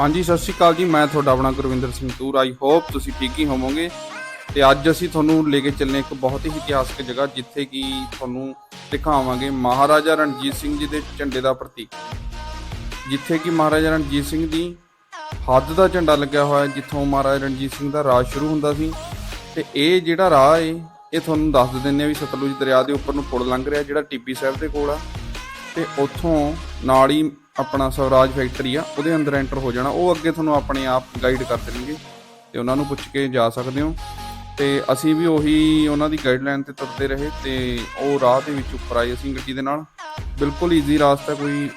ਹਾਂਜੀ, ਸਤਿ ਸ਼੍ਰੀ ਅਕਾਲ ਜੀ। ਮੈਂ ਤੁਹਾਡਾ ਆਪਣਾ ਗੁਰਵਿੰਦਰ ਸਿੰਘ ਤੂਰ। ਆਈ ਹੋਪ ਤੁਸੀਂ ਠੀਕ ਹੀ ਹੋਵੋਗੇ। ਤੇ ਅੱਜ ਅਸੀਂ ਤੁਹਾਨੂੰ ਲੈ ਕੇ ਚੱਲੇ ਇੱਕ ਬਹੁਤ ਹੀ ਇਤਿਹਾਸਕ ਜਗ੍ਹਾ, ਜਿੱਥੇ ਕਿ ਤੁਹਾਨੂੰ ਦਿਖਾਵਾਂਗੇ ਮਹਾਰਾਜਾ ਰਣਜੀਤ ਸਿੰਘ ਜੀ ਦੇ ਝੰਡੇ ਦਾ ਪ੍ਰਤੀਕ। ਜਿੱਥੇ ਕਿ ਮਹਾਰਾਜਾ ਰਣਜੀਤ ਸਿੰਘ ਦੀ ਹੱਦ ਦਾ ਝੰਡਾ ਲੱਗਿਆ ਹੋਇਆ ਜਿੱਥੋਂ ਮਹਾਰਾਜਾ ਰਣਜੀਤ ਸਿੰਘ ਦਾ ਰਾਜ ਸ਼ੁਰੂ ਹੁੰਦਾ ਸੀ। ਤੇ ਇਹ ਜਿਹੜਾ ਰਾਹ ਏ, ਇਹ ਤੁਹਾਨੂੰ ਦੱਸ ਦਿੰਦੇ ਆ ਵੀ ਸਤਲੁਜ ਦਰਿਆ ਦੇ ਉੱਪਰ ਨੂੰ ਪੁਲ ਲੰਘ ਰਿਹਾ, ਜਿਹੜਾ ਟੀਪੀ ਸਾਹਿਬ ਦੇ ਕੋਲ ਆ। ਤੇ ਉੱਥੋਂ ਨਾਲ ਹੀ ਆਪਣਾ ਸਵਰਾਜ ਫੈਕਟਰੀ ਆ, ਉਹਦੇ ਅੰਦਰ ਐਂਟਰ ਹੋ ਜਾਣਾ। ਉਹ ਅੱਗੇ ਤੁਹਾਨੂੰ ਆਪਣੇ ਆਪ ਗਾਈਡ ਕਰ ਦੇਣਗੇ ਤੇ ਉਹਨਾਂ ਨੂੰ ਪੁੱਛ ਕੇ ਜਾ ਸਕਦੇ ਹੋ। ਤੇ ਅਸੀਂ ਵੀ ਉਹੀ ਉਹਨਾਂ ਦੀ ਗਾਈਡਲਾਈਨ ਤੇ ਤੁਰਦੇ ਰਹੇ ਤੇ ਉਹ ਰਾਹ ਦੇ ਵਿੱਚ ਉੱਪਰ ਆਏ ਅਸੀਂ ਗੱਡੀ ਦੇ ਨਾਲ। ਬਿਲਕੁਲ ਈਜ਼ੀ ਰਾਸਤਾ, ਕੋਈ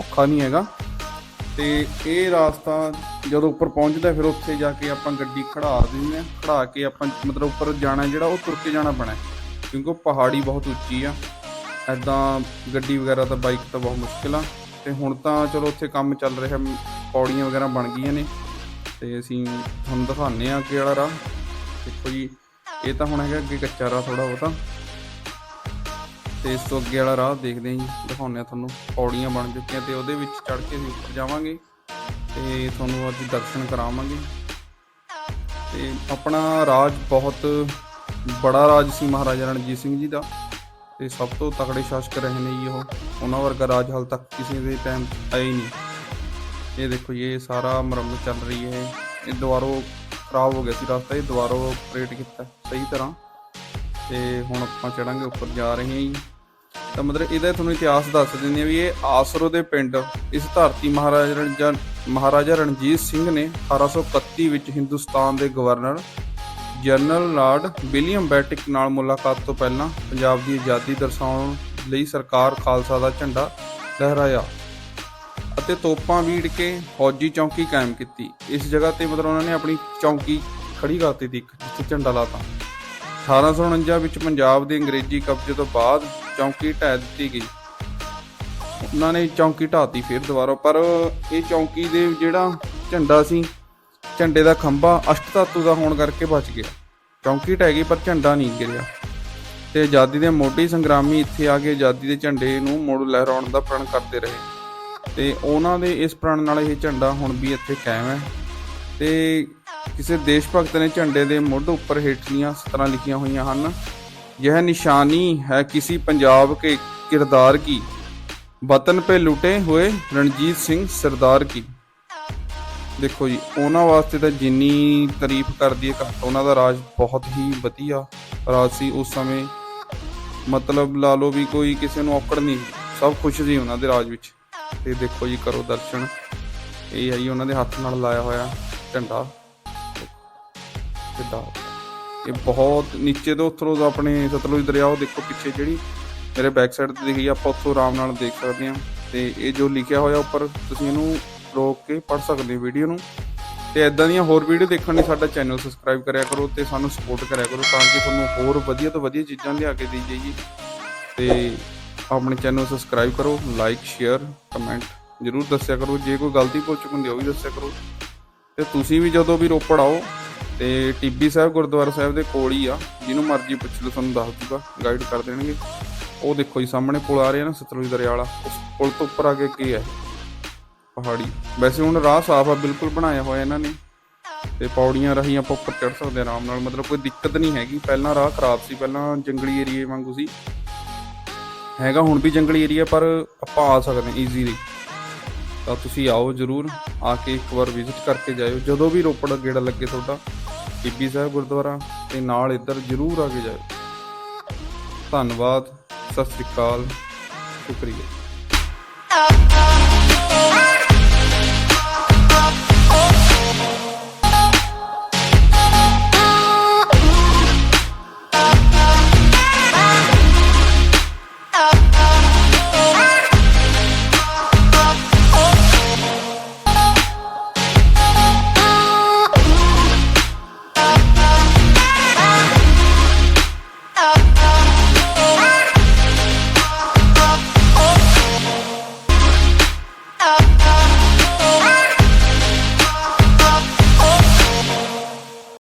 ਔਖਾ ਨਹੀਂ ਹੈਗਾ। ਤੇ ਇਹ ਰਾਸਤਾ ਜਦੋਂ ਉੱਪਰ ਪਹੁੰਚਦਾ, ਫਿਰ ਉੱਥੇ ਜਾ ਕੇ ਆਪਾਂ ਗੱਡੀ ਖੜਾ ਦਿੰਦੇ ਆ ਖੜਾ ਕੇ ਆਪਾਂ ਮਤਲਬ ਉੱਪਰ ਜਾਣਾ ਜਿਹੜਾ, ਉਹ ਤੁਰ ਕੇ ਜਾਣਾ ਪੈਣਾ ਕਿਉਂਕਿ ਉਹ ਪਹਾੜੀ ਬਹੁਤ ਉੱਚੀ ਆ। ਐਦਾਂ ਗੱਡੀ ਵਗੈਰਾ ਤਾਂ ਬਾਈਕ ਤਾਂ ਬਹੁਤ ਮੁਸ਼ਕਿਲ ਆ। ਤੇ ਹੁਣ ਤਾਂ ਚਲੋ ਉੱਥੇ ਕੰਮ ਚੱਲ ਰਿਹਾ, ਪੌੜੀਆਂ ਵਗੈਰਾ ਬਣ ਗਈਆਂ ਨੇ ਤੇ ਅਸੀਂ ਤੁਹਾਨੂੰ ਦਿਖਾਉਂਦੇ ਆ ਕਿ ਵਾਲਾ ਰਾਹ। ਦੇਖੋ ਜੀ, ਇਹ ਤਾਂ ਹੁਣ ਹੈਗਾ ਅੱਗੇ ਕੱਚਾ ਰਾਹ ਥੋੜਾ ਬਹੁਤਾ। ਤੇ ਇਸ ਤੋਂ ਅੱਗੇ ਵਾਲਾ ਰਾਹ ਦੇਖਦੇ ਹਾਂ ਜੀ, ਦਿਖਾਉਂਦੇ ਆ ਤੁਹਾਨੂੰ, ਪੌੜੀਆਂ ਬਣ ਚੁੱਕੀਆਂ ਤੇ ਉਹਦੇ ਵਿੱਚ ਚੜ ਕੇ ਅਸੀਂ ਉੱਪਰ ਜਾਵਾਂਗੇ ਤੇ ਤੁਹਾਨੂੰ ਅੱਜ ਦਰਸ਼ਨ ਕਰਾਵਾਂਗੇ। ਤੇ ਆਪਣਾ ਰਾਜ ਬਹੁਤ ਬੜਾ ਰਾਜ ਸੀ ਮਹਾਰਾਜਾ ਰਣਜੀਤ ਸਿੰਘ ਜੀ ਦਾ। ਤੇ ਸਭ ਤੋਂ ਤਕੜੇ ਸ਼ਾਸਕ ਰਹੇ ਨੇ ਜੀ ਉਹ। ਉਹਨਾਂ ਵਰਗਾ ਰਾਜ ਹਾਲ ਤੱਕ ਕਿਸੇ ਦੇ ਟਾਈਮ ਆਇਆ ਹੀ ਨਹੀਂ। ਇਹ ਦੇਖੋ ਜੀ, ਇਹ ਸਾਰਾ ਮੁਰੰਮਤ ਚੱਲ ਰਹੀ ਹੈ। ਇਹ ਦੁਬਾਰੋ ਖਰਾਬ ਹੋ ਗਿਆ ਸੀ ਰਸਤਾ ਇਹ ਦੁਬਾਰੋਂ ਆਪਰੇਟ ਕੀਤਾ ਸਹੀ ਤਰ੍ਹਾਂ। ਤੇ ਹੁਣ ਆਪਾਂ ਚੜਾਂਗੇ ਉੱਪਰ ਜਾ ਰਹੇ ਹਾਂ ਜੀ। ਤਾਂ ਮਤਲਬ ਇਹਦਾ ਤੁਹਾਨੂੰ ਇਤਿਹਾਸ ਦੱਸ ਦਿੰਦੇ ਆ ਵੀ ਇਹ ਆਸਰੋ ਦੇ ਪਿੰਡ ਇਸ ਧਰਤੀ ਮਹਾਰਾਜਾ ਰਣਜਨ ਮਹਾਰਾਜਾ ਰਣਜੀਤ ਸਿੰਘ ਨੇ 1831 ਵਿੱਚ ਹਿੰਦੁਸਤਾਨ ਦੇ governor general lord William Bentinck ਨਾਲ ਮੁਲਾਕਾਤ ਤੋਂ ਪਹਿਲਾਂ ਪੰਜਾਬ ਦੀ ਆਜ਼ਾਦੀ ਦਰਸਾਉਣ ਲਈ ਸਰਕਾਰ ਖਾਲਸਾ ਦਾ ਝੰਡਾ ਲਹਿਰਾਇਆ ਅਤੇ ਤੋਪਾਂ ਵੀੜ ਕੇ ਫੌਜੀ ਚੌਂਕੀ ਕਾਇਮ ਕੀਤੀ। ਇਸ ਜਗ੍ਹਾ ਤੇ ਮਤਲਬ ਉਹਨਾਂ ਨੇ ਆਪਣੀ ਚੌਂਕੀ ਖੜੀ ਕਰਤੀ ਸੀ ਇੱਕ, ਜਿੱਥੇ ਝੰਡਾ ਲਾਤਾ। 1849 ਵਿੱਚ ਪੰਜਾਬ ਦੇ ਅੰਗਰੇਜ਼ੀ ਕਬਜ਼ੇ ਤੋਂ ਬਾਅਦ ਚੌਂਕੀ ਢਹਿ ਦਿੱਤੀ ਗਈ। ਉਹਨਾਂ ਨੇ ਚੌਕੀ ਢਾਤੀ ਫਿਰ ਦੁਬਾਰਾ, ਪਰ ਇਹ ਚੌਂਕੀ ਦੇ ਜਿਹੜਾ ਝੰਡਾ ਸੀ, ਝੰਡੇ ਦਾ ਖੰਭਾ ਅਸ਼ਟ ਧਾਤੂ ਦਾ ਹੋਣ ਕਰਕੇ ਬਚ ਗਿਆ। ਚੌਕੀ ਢਹਿ ਗਈ ਪਰ ਝੰਡਾ ਨਹੀਂ ਗਿਰਿਆ ਤੇ ਆਜ਼ਾਦੀ ਦੇ ਮੋਢੀ ਸੰਗਰਾਮੀ ਇੱਥੇ ਆ ਕੇ ਆਜ਼ਾਦੀ ਦੇ ਝੰਡੇ ਨੂੰ ਮੁੜ ਲਹਿਰਾਉਣ ਦਾ ਪ੍ਰਣ ਕਰਦੇ ਰਹੇ ਤੇ ਉਹਨਾਂ ਦੇ ਇਸ ਪ੍ਰਣ ਨਾਲ ਇਹ ਝੰਡਾ ਹੁਣ ਵੀ ਇੱਥੇ ਕਾਇਮ ਹੈ ਤੇ ਕਿਸੇ ਦੇਸ਼ ਭਗਤ ਨੇ ਝੰਡੇ ਦੇ ਮੁੱਢ ਉੱਪਰ ਹੇਠਲੀਆਂ ਸਤਰਾਂ ਲਿਖੀਆਂ ਹੋਈਆਂ ਹਨ यह निशानी है किसी पंजाब के किरदार की वतन पे लुटे हुए रणजीत ਸਿੰਘ ਸਰਦਾਰ ਕੀ ਦੇਖੋ ਜੀ, ਉਹਨਾਂ ਵਾਸਤੇ ਤਾਂ ਜਿੰਨੀ ਤਾਰੀਫ ਕਰਦੀ ਹੈ ਘੱਟ, ਉਹਨਾਂ ਦਾ ਰਾਜ ਬਹੁਤ ਹੀ ਵਧੀਆ ਰਾਜ ਸੀ ਉਸ ਸਮੇਂ। ਮਤਲਬ ਲਾ ਲਓ ਵੀ ਕੋਈ ਕਿਸੇ ਨੂੰ ਔਕੜ ਨਹੀਂ, ਸਭ ਖੁਸ਼ ਸੀ ਉਹਨਾਂ ਦੇ ਰਾਜ ਵਿੱਚ। ਤੇ ਦੇਖੋ ਜੀ, ਕਰੋ ਦਰਸ਼ਨ। ਇਹ ਹੈ ਜੀ, ਉਹਨਾਂ ਦੇ ਹੱਥ ਨਾਲ ਲਾਇਆ ਹੋਇਆ ਝੰਡਾ। ਝੰਡਾ ਇਹ ਬਹੁਤ ਨੀਚੇ ਤੋਂ ਉੱਥੋਂ ਆਪਣੇ ਸਤਲੁਜ ਦਰਿਆ, ਉਹ ਦੇਖੋ ਪਿੱਛੇ ਜਿਹੜੀ ਮੇਰੇ ਬੈਕ ਸਾਈਡ ਤੇ ਦਿਖੀ, ਆਪਾਂ ਉੱਥੋਂ ਆਰਾਮ ਨਾਲ ਦੇਖ ਸਕਦੇ ਹਾਂ। ਤੇ ਇਹ ਜੋ ਲਿਖਿਆ ਹੋਇਆ ਉੱਪਰ, ਤੁਸੀਂ ਇਹਨੂੰ ਰੋਕ ਕੇ ਪੜ੍ਹ ਸਕਦੇ ਵੀਡੀਓ ਨੂੰ। ਤੇ ਇਦਾਂ ਦੀਆਂ ਹੋਰ ਵੀਡੀਓ ਦੇਖਣ ਲਈ ਸਾਡਾ ਚੈਨਲ ਸਬਸਕ੍ਰਾਈਬ ਕਰਿਆ ਕਰੋ ਤੇ ਸਾਨੂੰ ਸਪੋਰਟ ਕਰਿਆ ਕਰੋ ਤਾਂ ਕਿ ਤੁਹਾਨੂੰ ਹੋਰ ਵਧੀਆ ਤੋਂ ਵਧੀਆ ਚੀਜ਼ਾਂ ਲਿਆ ਕੇ ਦੇਈ ਜਾਈਏ। ਤੇ ਆਪਣੇ ਚੈਨਲ ਸਬਸਕ੍ਰਾਈਬ ਕਰੋ ਲਾਈਕ ਸ਼ੇਅਰ ਕਮੈਂਟ ਜਰੂਰ ਦੱਸਿਆ ਕਰੋ। ਜੇ ਕੋਈ ਗਲਤੀ ਪੁੱਛ ਹੁੰਦੀ ਉਹ ਵੀ ਦੱਸਿਆ ਕਰੋ। ਤੇ ਤੁਸੀਂ ਵੀ ਜਦੋਂ ਵੀ ਰੋਪੜ ਆਓ, ਤੇ ਟਿੱਬੀ ਸਾਹਿਬ ਗੁਰਦੁਆਰਾ ਸਾਹਿਬ ਦੇ ਕੋਲ ਹੀ ਆ। ਜਿਹਨੂੰ ਮਰਜ਼ੀ ਪੁੱਛ ਲਓ, ਤੁਹਾਨੂੰ ਦੱਸ ਦੂਗਾ ਗਾਈਡ ਕਰ ਦੇਣਗੇ। ਉਹ ਦੇਖੋ ਜੀ, ਸਾਹਮਣੇ ਪੁਲ ਆ ਰਿਹਾ ਨਾ, ਸਤਲੁਜ ਦਰਿਆ ਵਾਲਾ। ਉਸ ਪੁਲ ਤੋਂ ਉੱਪਰ ਆ ਕੇ ਕੀ ਹੈ? ਪਹਾੜੀ। ਵੈਸੇ ਹੁਣ ਰਾਹ ਸਾਫ਼ ਆ, ਬਿਲਕੁਲ ਬਣਾਇਆ ਹੋਇਆ ਇਹਨਾਂ ਨੇ। ਤੇ ਪੌੜੀਆਂ ਰਾਹੀਂ ਆਪਾਂ ਉੱਪਰ ਚੜ ਸਕਦੇ ਹਾਂ ਆਰਾਮ ਨਾਲ। ਮਤਲਬ ਕੋਈ ਦਿੱਕਤ ਨਹੀਂ ਹੈਗੀ। ਪਹਿਲਾਂ ਰਾਹ ਖਰਾਬ ਸੀ, ਪਹਿਲਾਂ ਜੰਗਲੀ ਏਰੀਏ ਵਾਂਗੂ ਸੀ। ਹੈਗਾ ਹੁਣ ਵੀ ਜੰਗਲੀ ਏਰੀਆ, ਪਰ ਆਪਾਂ ਆ ਸਕਦੇ ਹਾਂ ਈਜ਼ੀਲੀ ਤਾਂ ਤੁਸੀਂ ਆਓ ਜਰੂਰ, ਆ ਕੇ ਇੱਕ ਵਾਰ ਵਿਜ਼ਿਟ ਕਰਕੇ ਜਾਇਓ। ਜਦੋਂ ਵੀ ਰੋਪੜ ਗੇੜਾ ਲੱਗੇ ਤੁਹਾਡਾ, ਬੀਬੀ ਸਾਹਿਬ ਗੁਰਦੁਆਰਾ ਤੇ ਨਾਲ ਇੱਧਰ ਜਰੂਰ ਆ ਕੇ ਜਾਇਓ। ਧੰਨਵਾਦ, ਸਤਿ ਸ੍ਰੀ ਅਕਾਲ, ਸ਼ੁਕਰੀਆ।